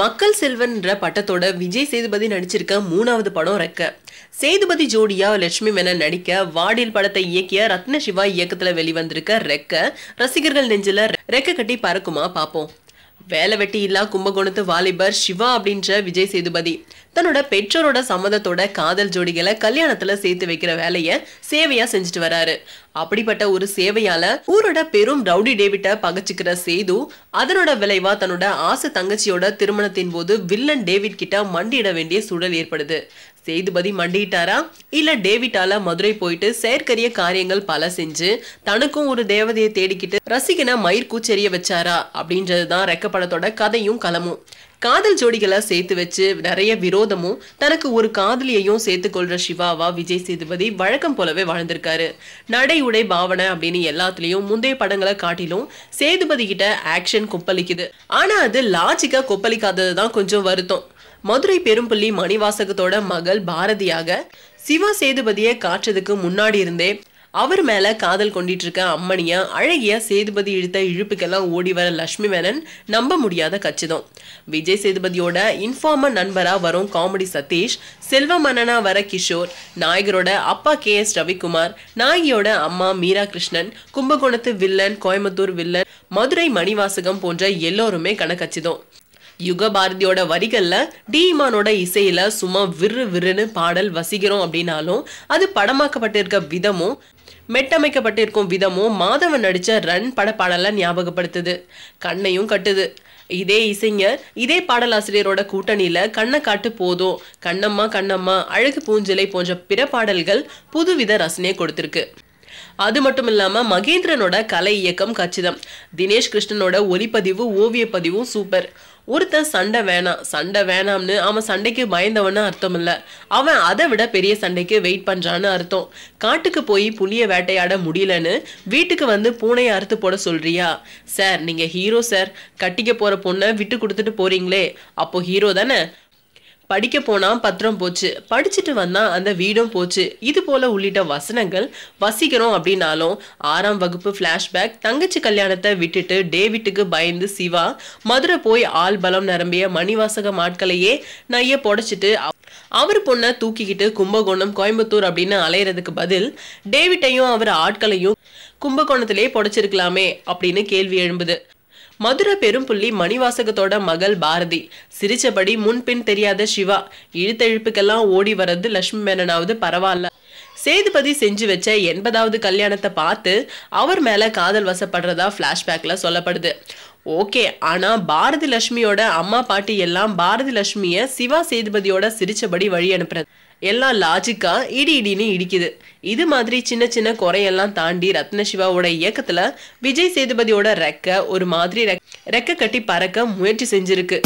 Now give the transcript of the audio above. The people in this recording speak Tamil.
மக்கள் செல்வன்ற பட்டத்தோட விஜய் சேதுபதி நடிச்சிருக்க மூணாவது படம் ரெக்க. சேதுபதி ஜோடியா லட்சுமி மேனன் நடிக்க வாடில் படத்தை இயக்கிய ரத்ன சிவா இயக்கத்துல வெளிவந்திருக்க ரெக்க ரசிகர்கள் நெஞ்சில ரெக்க கட்டி பறக்குமா பார்ப்போம் வேலை வெட்டி இல்லா கும்பகோணத்து வாலிபர் சிவா அப்படின்ற விஜய் சேதுபதி. தன்னோட பெற்றோரோட சம்மதத்தோட காதல் ஜோடிகளை கல்யாணத்துல சேர்த்து வைக்கிற வேலைய சேவையா செஞ்சுட்டு வராரு. அப்படிப்பட்ட ஒரு சேவையால ஊரோட பெரும் ரவுடி டேவிட்ட பகச்சுக்கிற சேது அதனோட விளைவா தன்னோட ஆசை தங்கச்சியோட திருமணத்தின் போது வில்லன் டேவிட் கிட்ட மண்டியிட வேண்டிய சூழல் ஏற்படுது. சேதுபதி மண்டிட்டாரா இல்ல டேவிட்டால மதுரை போயிட்டு செயற்கரிய காரியங்கள் பல செஞ்சு தனக்கும் ஒரு தேவதையை தேடிக்கிட்டு ரசிகனை மயிர் கூச்செறிய வச்சாரா? அப்படின்றதுதான் ரெக்கப்படத்தோட கதையும் களமும். காதல் ஜோடிகளை சேர்த்து வச்சு நிறைய விரோதமும் தனக்கு ஒரு காதலியையும் சேர்த்து கொள்ற சிவாவா விஜய் சேதுபதி வழக்கம் போலவே வாழ்ந்திருக்காரு. நடை உடை பாவனை அப்படின்னு எல்லாத்துலயும் முந்தைய படங்களை காட்டிலும் சேதுபதி கிட்ட ஆக்ஷன் கொப்பளிக்குது. ஆனா அது லாஜிக்கா கொப்பளிக்காதது தான் கொஞ்சம் வருத்தம். மதுரை பெரும்பள்ளி மணிவாசகத்தோட மகள் பாரதியாக சிவா சேதுபதியை காட்டுறதுக்கு முன்னாடி இருந்தே அவர் மேல காதல் கொண்டிட்டு இருக்க அம்மனிய அழகிய சேதுபதி இழுத்த இழுப்புக்கெல்லாம் ஓடி வர லட்சுமி மேனன் நம்ப முடியாத கச்சிதம். விஜய் சேதுபதியோட இன்ஃபார்மர் நண்பரா வரும் காமெடி சதீஷ் செல்வ மன்னனா வர கிஷோர் நாயகரோட அப்பா கே எஸ் ரவிக்குமார் நாயகியோட அம்மா மீரா கிருஷ்ணன் கும்பகோணத்து வில்லன் கோயம்புத்தூர் வில்லன் மதுரை மணிவாசகம் போன்ற எல்லோருமே கணக்கச்சிதம் யுக பாரதியோட வரிகள்ல டி இசையில சும்மா விறு விறுன்னு பாடல் வசிக்கிறோம் அப்படின்னாலும் அது படமாக்கப்பட்டிருக்க விதமும் மெட்டமைக்கப்பட்டிருக்கும் விதமும் மாதவன் நடித்த ரன் பட பாடலை ஞாபகப்படுத்துது. கண்ணையும் கட்டுது. இதே இசைஞர் இதே பாடலாசிரியரோட கூட்டணியில் கண்ணை காட்டு போதும். கண்ணம்மா கண்ணம்மா அழகு பூஞ்சிலை போன்ற பிற பாடல்கள் புதுவித ரசனையை கொடுத்துருக்கு. அது மட்டும் இல்லாமல் மகேந்திரனோட கலை இயக்கம் கச்சிதம். தினேஷ் கிருஷ்ணனோட ஒலிப்பதிவு ஓவிய பதிவும் சூப்பர். ஒருத்தன் சண்டை வேணாம் சண்டை வேணாம்னு அவன் சண்டைக்கு பயந்தவன்னு அர்த்தம் இல்லை அவன் அதை விட பெரிய சண்டைக்கு வெயிட் பண்ணுறான்னு அர்த்தம். காட்டுக்கு போய் புளிய வேட்டையாட முடியலன்னு வீட்டுக்கு வந்து பூனையை அறுத்து போட சொல்றியா? சார் நீங்கள் ஹீரோ சார். கட்டிக்க போகிற பொண்ணை விட்டு கொடுத்துட்டு போறீங்களே. அப்போ ஹீரோ தானே? படிக்க போனா பத்திரம் போச்சு. படிச்சுட்டு வந்தா அந்த வீடும் போச்சு. இது போல உள்ளிட்ட வசனங்கள் வசிக்கிறோம் அப்படின்னாலும் ஆறாம் வகுப்பு ஃப்ளாஷ்பேக் தங்கச்சி கல்யாணத்தை விட்டுட்டு டேவிட்டுக்கு பயந்து சிவா மதுரை போய் ஆள் பலம் நிரம்பிய மணிவாசகம் ஆட்களையே நைய புடைச்சிட்டு அவர் பொண்ணை தூக்கிக்கிட்டு கும்பகோணம் கோயம்புத்தூர் அப்படின்னு அலையிறதுக்கு பதில் டேவிட்டையும் அவர் ஆட்களையும் கும்பகோணத்திலே புடைச்சிருக்கலாமே அப்படின்னு கேள்வி எழும்புது. மதுரை பெரும்புள்ளி மணிவாசகத்தோட மகள் பாரதி. சிரிச்சபடி முன்பின் தெரியாத சிவா. இழுத்தெழுப்புக்கெல்லாம் ஓடி வர்றது லட்சுமி மேனனாவது பரவாயில்ல. சேதுபதி செஞ்சு வச்ச எண்பதாவது கல்யாணத்தை பார்த்து அவர் மேல காதல் வசப்படுறதா பிளாஷ்பேக்ல சொல்லப்படுது. ஓகே ஆனா பாரதி லட்சுமியோட அம்மா பாட்டி எல்லாம் பாரதி லட்சுமிய சிவா சேதுபதியோட சிரிச்சபடி வழி அனுப்புறது. எல்லாம் லாஜிக்கா இடி இடின்னு இடிக்குது. இது மாதிரி சின்ன சின்ன குறையெல்லாம் தாண்டி ரத்ன சிவாவோட இயக்கத்துல விஜய் சேதுபதியோட ரெக்க ஒரு மாதிரி ரெக்க கட்டி பறக்க முயற்சி செஞ்சிருக்கு.